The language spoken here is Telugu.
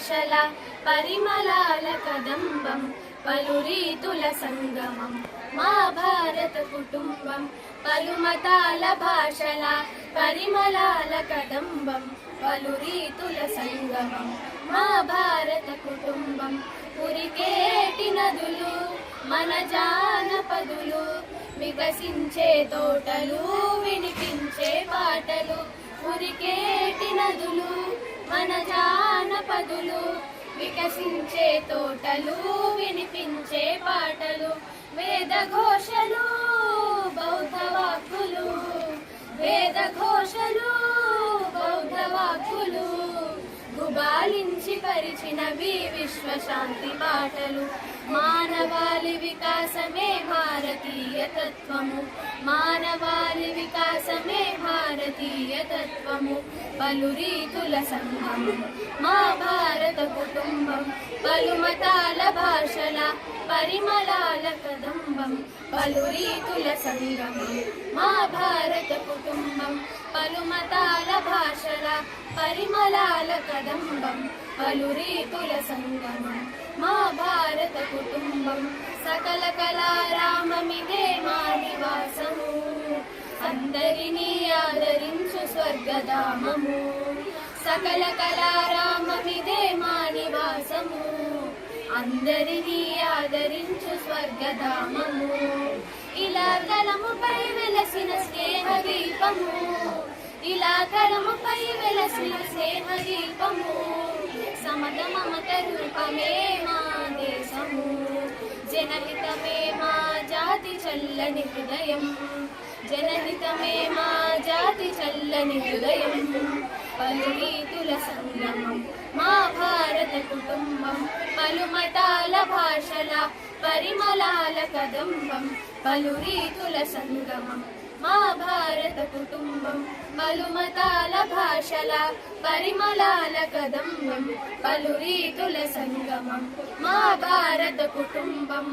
భాషల పరిమళాల కదంబం పలు రీతుల సంగమం మా భారత కుటుంబం పలు మతాల భాషల పరిమళాల కదంబం పలు రీతుల సంగమం మా భారత కుటుంబం. పురికేటి నదులు మన జానపదులు వికసించే తోటలు వినిపించే పాటలు. పురికేటి నదులు మన జాన వికసించే తోటలు వినిపించే పాటలు వేద ఘోషలు బౌద్ధ వాక్కులు. వేద ఘోషలు బౌద్ధ వాక్కులు. గుబాలించి పరిచినవి విశ్వశాంతి పాటలు మానవాళి వికాసమే భారతీయ తత్వము. మానవాళి వికాసమే భారతీయ తత్వము. పలు రీతుల సంఘము మా భారత కుటుంబం పలు మతాల భాషల పరిమళాల కదంబం పలు రీతుల సంగమం మా భారత కుటుంబం. పలు మతాల భాషల పరిమళాల కదంబం పలు రీతుల సంగమం మా భారత కుటుంబం. సకల కళారామమిదే మా నివాసము. అందరినీ ఆదరించు స్వర్గధామము. సకల కళారామమిదే మా నివాసము. అందరినీ ఆదరించు స్వర్గధామము. ఇలా కలముపై వెలసిన స్నేహ దీపము ఇలా కలముపై వెలసిన స్నేహ దీపము సమత మమత రూపమే మా దేశము. జనహితమే మా జాతి చల్లని హృదయం. జనహితమే మా జాతి చల్లని హృదయం. పలు రీతుల సంగమం మా భారత కుటుంబం. పలు మతాల భాషల పరిమళాల కదంబం పలు రీతుల సంగమం మా భారత కుటుంబం పలు మతాల భాషల పరిమళాల కదంబం పలు రీతుల సంగమం మా భారత కుటుంబం